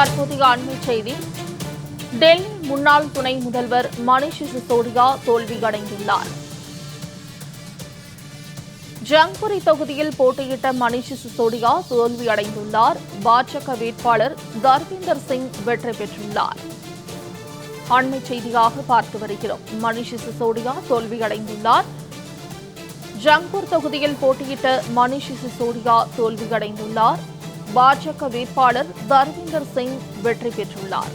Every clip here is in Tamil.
தற்போதைய அண்மை செய்தி. டெல்லி முன்னாள் துணை முதல்வர் மணிஷ் சிசோடியா தோல்வியடைந்துள்ளார். ஜங்புரி தொகுதியில் போட்டியிட்ட மணிஷ் சிசோடியா தோல்வியடைந்துள்ளார். பாஜக வேட்பாளர் தர்வீந்தர் சிங் வெற்றி பெற்றுள்ளார். அண்மை செய்தியாக பார்த்து வருகிறோம். மணிஷ் சிசோடியா தோல்வியடைந்துள்ளார். ஜங்பூர் தொகுதியில் போட்டியிட்ட மணிஷ் சிசோடியா தோல்வியடைந்துள்ளார். பாஜக வேட்பாளர் தர்விந்தர் சிங் வெற்றி பெற்றுள்ளார்.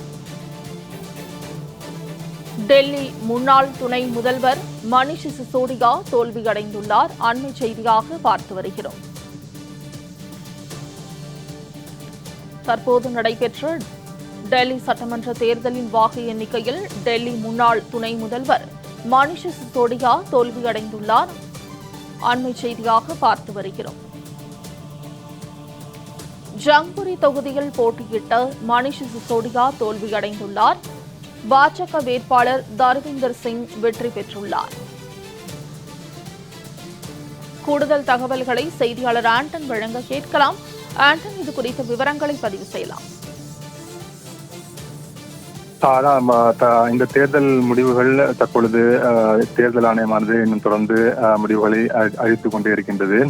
டெல்லி முன்னாள் துணை முதல்வர் மணிஷ் சிசோடியா தோல்வியடைந்துள்ளார். அண்மை செய்தியாக பார்த்து வருகிறோம். தற்போது நடைபெற்ற டெல்லி சட்டமன்ற தேர்தலின் வாக்கு எண்ணிக்கையில் டெல்லி முன்னாள் துணை முதல்வர் மணிஷ் சிசோடியா தோல்வியடைந்துள்ளார். அண்மை செய்தியாக பார்த்து வருகிறோம். ஜங்புரி தொகுதியில் போட்டியிட்ட மணிஷ் சிசோடியா தோல்வியடைந்துள்ளார். பாஜக வேட்பாளர் தர்விந்தர் சிங் வெற்றி பெற்றுள்ளார். கூடுதல் தகவல்களை செய்தியாளர் ஆண்டன் வழங்க கேட்கலாம். ஆண்டன் இது குறித்த விவரங்களை பதிவு செய்யலாம். அதான் இந்த தேர்தல் முடிவுகள் தற்பொழுது தேர்தல் ஆணையமானது இன்னும் தொடர்ந்து அஹ், முடிவுகளை அ- கொண்டே இருக்கின்றது.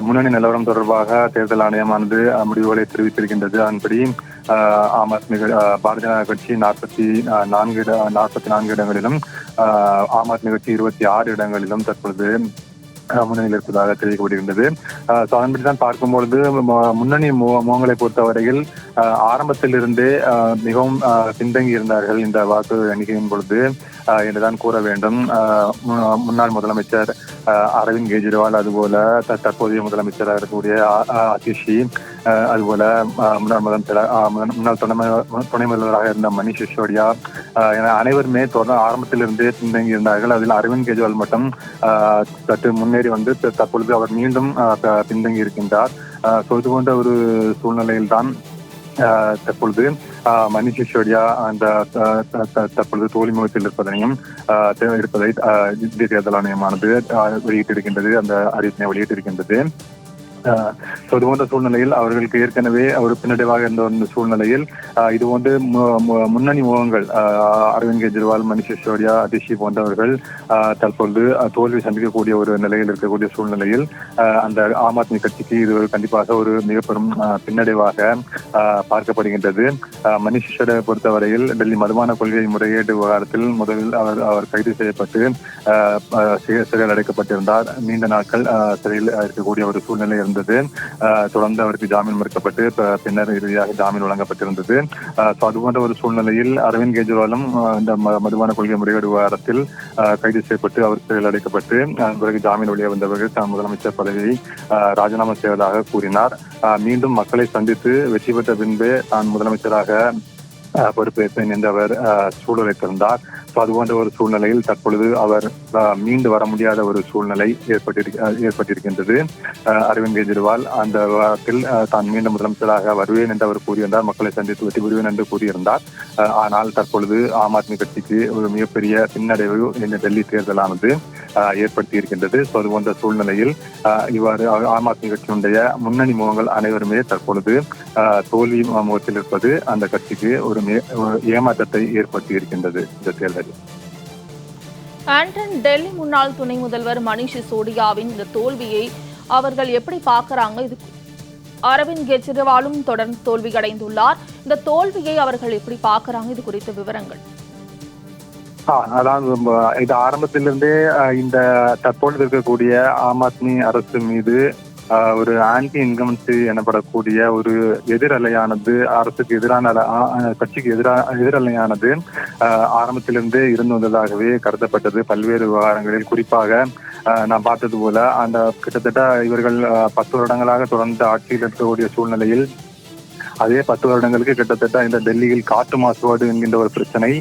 முன்னணி நிலவரம் தொடர்பாக தேர்தல் ஆணையமானது முடிவுகளை தெரிவித்திருக்கின்றது. அதன்படி ஆம் ஆத்மி அஹ், பாரதிய ஜனதா கட்சி நாற்பத்தி நான்கு நாற்பத்தி நான்கு இடங்களிலும் ஆம் ஆத்மி கட்சி இருபத்தி ஆறு இடங்களிலும் தற்பொழுது முன்னணியில் இருப்பதாக தெரிவிக்கப்படுகின்றது. அஹ், அதன்படி தான் பார்க்கும்பொழுது முன்னணி முகங்களை பொறுத்தவரையில் ஆரம்பத்திலிருந்தே மிகவும் பின்தங்கி இருந்தார்கள் இந்த வாக்கு எண்ணிக்கையின் பொழுது. என்றுதான் கூற வேண்டும். மு- முன்னாள் முதலமைச்சர் அரவிந்த் கெஜ்ரிவால் அதுபோல தற்போதைய முதலமைச்சராக இருக்கக்கூடிய அ- அதிஷி அதுபோல முன்னாள் முதலமைச்சர் முன்னாள் துணை துணை முதல்வராக இருந்த மணிஷ் சிசோடியா என அனைவருமே தொடர்ந்து ஆரம்பத்திலிருந்தே பின்தங்கி இருந்தார்கள் அதில் அரவிந்த் கெஜ்ரிவால் மட்டும் சற்று முன்னேறி வந்து தற்பொழுது அவர் மீண்டும் பின்தங்கி இருக்கின்றார் ஸோ இது போன்ற ஒரு சூழ்நிலையில்தான் தற்பொழுது அஹ், மணிஷ் சிசோடியா அந்த அஹ், தற்பொழுது தோல்வி முகத்தில் இருப்பதனையும் இருப்பதை இந்திய தேர்தல் ஆணையமானது வெளியிட்டிருக்கின்றது அந்த அறிவிப்பினை வெளியிட்டிருக்கின்றது. இது போன்ற சூழ்நிலையில் அவர்களுக்கு ஏற்கனவே ஒரு பின்னடைவாக இருந்த ஒரு சூழ்நிலையில் இது போன்று மு- முன்னணி முகங்கள் அரவிந்த் கெஜ்ரிவால் மணிஷ் சிசோடியா அதிஷி போன்றவர்கள் தற்பொழுது தோல்வி சந்திக்கக்கூடிய ஒரு நிலையில் இருக்கக்கூடிய சூழ்நிலையில் அந்த ஆம் ஆத்மி கட்சிக்கு இது ஒரு கண்டிப்பாக ஒரு மிக பெரும் பின்னடைவாக பார்க்கப்படுகின்றது. அஹ், மணிஷ் சிசோடியாவை பொறுத்தவரையில் டெல்லி மதுமான கொள்கை முறையீடு விவகாரத்தில் முதலில் அவர் அவர் கைது செய்யப்பட்டு சிறையில் அடைக்கப்பட்டிருந்தார். நீண்ட நாட்கள் சிறையில் இருக்கக்கூடிய ஒரு சூழ்நிலை இருந்தது தொடர்ந்து அவருக்கு ஜாமீன் மறுக்கப்பட்டு பின்னர் இறுதியாக ஜாமீன் வழங்கப்பட்டிருந்தது. அஹ், அது போன்ற ஒரு சூழ்நிலையில் அரவிந்த் கெஜ்ரிவாலும் இந்த மதுபான கொள்கை முறையீடு விவகாரத்தில் கைது செய்யப்பட்டு அவர் சிறையில் அடைக்கப்பட்டு பிறகு ஜாமீன் வெளியே வந்தவர்கள் தான் முதலமைச்சர் பதவியை ராஜினாமா செய்வதாக கூறினார். அஹ், மீண்டும் மக்களை சந்தித்து வெற்றி பெற்ற பின்பே தான் முதலமைச்சராக பொறுப்பேற்பேன் என்று அவர் அஹ், சூழலைத்திருந்தார் ஸோ அது போன்ற ஒரு சூழ்நிலையில் தற்பொழுது அவர் மீண்டு வர முடியாத ஒரு சூழ்நிலை ஏற்பட்டிருக்க ஏற்பட்டிருக்கின்றது. அரவிந்த் கெஜ்ரிவால் அந்த விவகாரத்தில் தான் மீண்டும் முதலமைச்சராக வருவேன் என்று அவர் கூறியிருந்தார் மக்களை சந்தித்து வெற்றி பெறுவேன் என்று கூறியிருந்தார். ஆனால் தற்பொழுது ஆம் ஆத்மி கட்சிக்கு ஒரு மிகப்பெரிய பின்னடைவு இந்த டெல்லி தேர்தலானது. ஏற்படுத்தி இருக்கின்றது ஸோ அது போன்ற சூழ்நிலையில் இவ்வாறு ஆம் ஆத்மி கட்சியினுடைய முன்னணி முகங்கள் அனைவருமே தற்பொழுது தோல்வி முகத்தில் இருப்பது அந்த கட்சிக்கு ஒரு ஏமாற்றத்தை ஏற்படுத்தி இருக்கின்றது இந்த தேர்தலில். ஆண்டன் டெல்லி முன்னாள் துணை முதல்வர் மணிஷ் சிசோடியாவின் இந்த தோல்வியை அவர்கள் எப்படி பார்க்கறாங்க? இது அரவிந்த் கெஜ்ரிவாலும் தொடர்ந்து தோல்வியடைந்துள்ளார். இந்த தோல்வியை அவர்கள் எப்படி பார்க்கறாங்க? இது குறித்த விவரங்கள். அதான் ரொம்ப- இது ஆரம்பத்திலிருந்தே இந்த தற்பொழுது இருக்கக்கூடிய ஆம் ஆத்மி அரசு மீது ஒரு ஆன்டி இன்கமன்சி எனப்படக்கூடிய ஒரு எதிரலையானது அரசுக்கு எதிரான கட்சிக்கு எதிரான எதிரலையானது ஆரம்பத்திலிருந்து ஆரம்பத்திலிருந்தே இருந்து வந்ததாகவே கருதப்பட்டது. பல்வேறு விவகாரங்களில் குறிப்பாக நான் பார்த்தது போல அந்த கிட்டத்தட்ட இவர்கள் பத்து வருடங்களாக தொடர்ந்து ஆட்சியில் இருக்கக்கூடிய சூழ்நிலையில் அதே பத்து வருடங்களுக்கு கிட்டத்தட்ட இந்த டெல்லியில் காற்று மாசுபாடு என்கின்ற ஒரு பிரச்சனை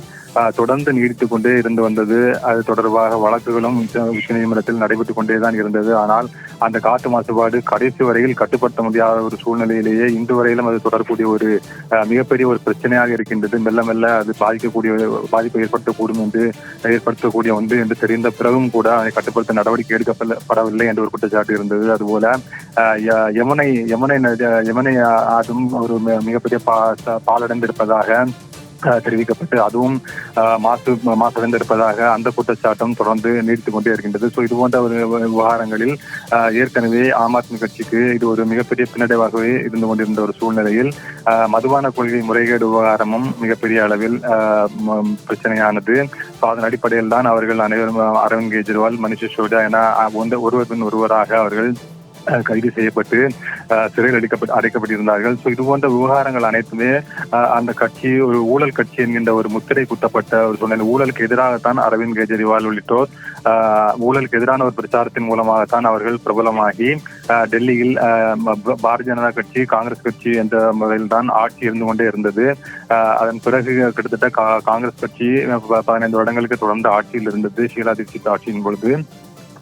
தொடர்ந்து நீடித்துக் கொண்டே இருந்து வந்தது. அது தொடர்பாக வழக்குகளும் உச்ச- உச்சநீதிமன்றத்தில் நடைபெற்றுக் கொண்டேதான் இருந்தது. ஆனால் அந்த காற்று மாசுபாடு கடைசி வரையில் கட்டுப்படுத்த முடியாத ஒரு சூழ்நிலையிலேயே இன்று வரையிலும் அது தொடரக்கூடிய ஒரு மிகப்பெரிய ஒரு பிரச்சனையாக இருக்கின்றது. மெல்ல மெல்ல அது பாதிக்கக்கூடிய பாதிப்பை ஏற்படுத்தக்கூடும் என்று ஏற்படுத்தக்கூடிய ஒன்று என்று தெரிந்த பிறகும் கூட அதை கட்டுப்படுத்த நடவடிக்கை எடுக்கப்படவில்லை என்ற ஒரு குற்றச்சாட்டு இருந்தது. அதுபோல யமுனை யமுனை நதி- யமுனை ஆறும் ஒரு மிகப்பெரிய பா பாலடைந்திருப்பதாக தெரிவிக்கப்பட்டு அதுவும் மாசு மாசடைந்திருப்பதாக அந்த குற்றச்சாட்டும் தொடர்ந்து நீடித்துக் கொண்டே இருக்கின்றது. ஸோ இது போன்ற ஒரு விவகாரங்களில் ஏற்கனவே ஆம் ஆத்மி கட்சிக்கு இது ஒரு மிகப்பெரிய பின்னடைவாகவே இருந்து கொண்டிருந்த ஒரு சூழ்நிலையில் மதுபான கொள்கை முறைகேடு விவகாரமும் மிகப்பெரிய அளவில் பிரச்சனையானது. ஸோ அதன் அடிப்படையில் தான் அவர்கள் அனைவரும் அரவிந்த் கெஜ்ரிவால் மனிஷ் சிசோடியா என ஒருவர் பின் ஒருவராக அவர்கள் கைது செய்யப்பட்டு அஹ், சிறையில் அடிக்கப்பட்டு அடைக்கப்பட்டிருந்தார்கள். ஸோ இது போன்ற விவகாரங்கள் அனைத்துமே அந்த கட்சி ஒரு ஊழல் கட்சி என்கின்ற ஒரு முத்திரை குத்தப்பட்ட ஒரு சூழ்நிலை. ஊழலுக்கு எதிராகத்தான் அரவிந்த் கெஜ்ரிவால் உள்ளிட்டோர் அஹ், ஊழலுக்கு எதிரான ஒரு பிரச்சாரத்தின் மூலமாகத்தான் அவர்கள் பிரபலமாகி டெல்லியில் அஹ், பாரதிய ஜனதா கட்சி காங்கிரஸ் கட்சி என்ற முறையில் தான் ஆட்சி இருந்து கொண்டே இருந்தது. அதன் பிறகு கிட்டத்தட்ட கா- காங்கிரஸ் கட்சி ப- பதினைந்து வருடங்களுக்கு தொடர்ந்து ஆட்சியில் இருந்தது. ஷீலா தீட்சித் ஆட்சியின் பொழுது.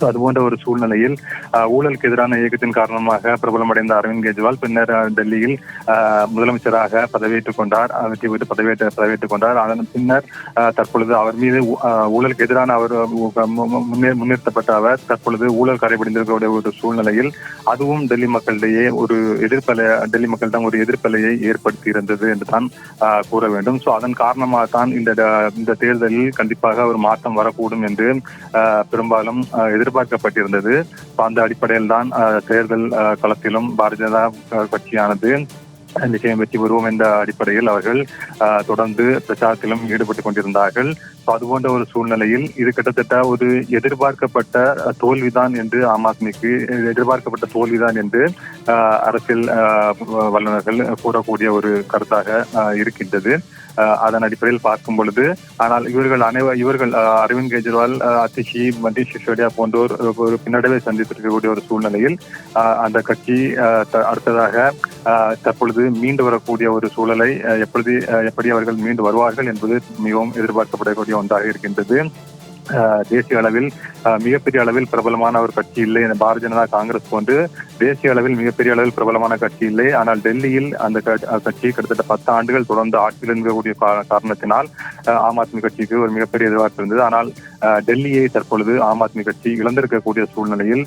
அது போன்ற ஒரு சூழ்நிலையில் ஊழலுக்கு எதிரான இயக்கத்தின் காரணமாக பிரபலமடைந்த அரவிந்த் கெஜ்ரிவால் பின்னர் டெல்லியில் முதலமைச்சராக பதவியேற்றுக் கொண்டார் வெற்றி பெற்று பதவியேற்ற பதவியேற்றுக் கொண்டார். அதன் பின்னர் தற்பொழுது அவர் மீது ஊழலுக்கு எதிரான அவர் முன்னிறுத்தப்பட்ட அவர் தற்பொழுது ஊழல் கடைபிடிந்திருக்கக்கூடிய ஒரு சூழ்நிலையில் அதுவும் டெல்லி மக்களிடையே ஒரு எதிர்ப்பலை டெல்லி மக்களிடம் ஒரு எதிர்ப்பலையை ஏற்படுத்தி இருந்தது என்று தான் கூற வேண்டும். ஸோ அதன் காரணமாக தான் இந்த இந்த தேர்தலில் கண்டிப்பாக ஒரு மாற்றம் வரக்கூடும் என்று பெரும்பாலும் எதிர் எதிர்பார்க்கப்பட்டிருந்தது. அந்த அடிப்படையில் தான் தேர்தல் களத்திலும் பாரதிய ஜனதா கட்சியானது நிச்சயம் வெற்றி பெறுவோம் என்ற அடிப்படையில் அவர்கள் தொடர்ந்து பிரச்சாரத்திலும் ஈடுபட்டுக் கொண்டிருந்தார்கள். அது போன்ற ஒரு சூழ்நிலையில் இது கிட்டத்தட்ட ஒரு எதிர்பார்க்கப்பட்ட தோல்விதான் என்று ஆம் ஆத்மிக்கு எதிர்பார்க்கப்பட்ட தோல்விதான் என்று அரசியல் வல்லுநர்கள் கூறக்கூடிய ஒரு கருத்தாக அஹ், இருக்கின்றது. அதன் அடிப்படையில் பார்க்கும் பொழுது ஆனால் இவர்கள் அனைவர் இவர்கள் அஹ், அரவிந்த் கெஜ்ரிவால் அஹ், அதிஷி மதீஷ் சிசோடியா போன்றோர் ஒரு- பின்னடைவை சந்தித்திருக்கக்கூடிய ஒரு சூழ்நிலையில் அஹ், அந்த கட்சி அஹ், த- அடுத்ததாக அஹ், தற்பொழுது மீண்டு வரக்கூடிய ஒரு சூழலை எப்படி அஹ், எப்படி அவர்கள் மீண்டு வருவார்கள் என்பது மிகவும் எதிர்பார்க்கப்படக்கூடிய ஒன்றாக இருக்கின்றது. தேசிய அளவில் மிகப்பெரிய அளவில் பிரபலமான ஒரு கட்சி இல்லை. பாரதிய ஜனதா காங்கிரஸ் போன்று தேசிய அளவில் மிகப்பெரிய அளவில் பிரபலமான கட்சி இல்லை. ஆனால் டெல்லியில் அந்த கட்சி கிட்டத்தட்ட பத்து ஆண்டுகள் தொடர்ந்து ஆட்சியில் இருக்கக்கூடிய காரணத்தினால் ஆம் ஆத்மி கட்சிக்கு ஒரு மிகப்பெரிய எதிர்பார்ப்பு இருந்தது. ஆனால் டெல்லியை தற்பொழுது ஆம் ஆத்மி கட்சி இழந்திருக்கக்கூடிய சூழ்நிலையில்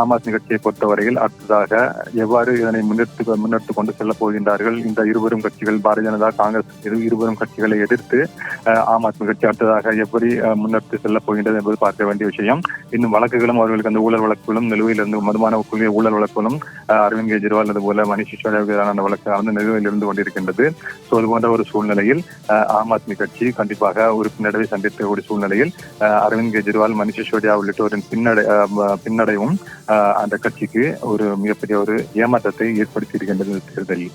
ஆம் ஆத்மி கட்சியை பொறுத்தவரையில் அடுத்ததாக எவ்வாறு இதனை முன்னெடுத்து முன்னெடுத்து கொண்டு செல்லப் போகின்றார்கள்? இந்த இருவரும் கட்சிகள் பாரதிய ஜனதா காங்கிரஸ் இருவரும் கட்சிகளை எதிர்த்து ஆம் ஆத்மி கட்சி அடுத்ததாக எப்படி முன்னெடுத்து முன்னெடுத்து செல்ல போகின்றது என்பது பார்க்க வேண்டிய விஷயம். இன்னும் வழக்குகளும் அவர்களுக்கு அந்த ஊழல் வழக்குகளும் நிலுவையில் இருந்து மதுமான கொள்கை ஊழல் வழக்குகளும் அஹ், அரவிந்த் கெஜ்ரிவால் அதுபோல மணிஷ் சிசோடியாவுக்கு அந்த வழக்கு வந்து நிலுவையில் இருந்து கொண்டிருக்கின்றது. ஸோ அது போன்ற ஒரு சூழ்நிலையில் ஆம் ஆத்மி கட்சி கண்டிப்பாக ஒரு பின்னடைவை ஒரு சூழ்நிலையில் அஹ், அரவிந்த் கெஜ்ரிவால் மணிஷ் சிசோடியா உள்ளிட்டோரின் பின்னடை பின்னடைவும் அஹ், அந்த கட்சிக்கு ஒரு மிகப்பெரிய ஒரு ஏமாற்றத்தை ஏற்படுத்தி இருக்கின்றது தேர்தலில்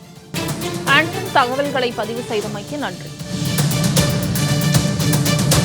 தகவல்களை பதிவு செய்தமைக்கு நன்றி.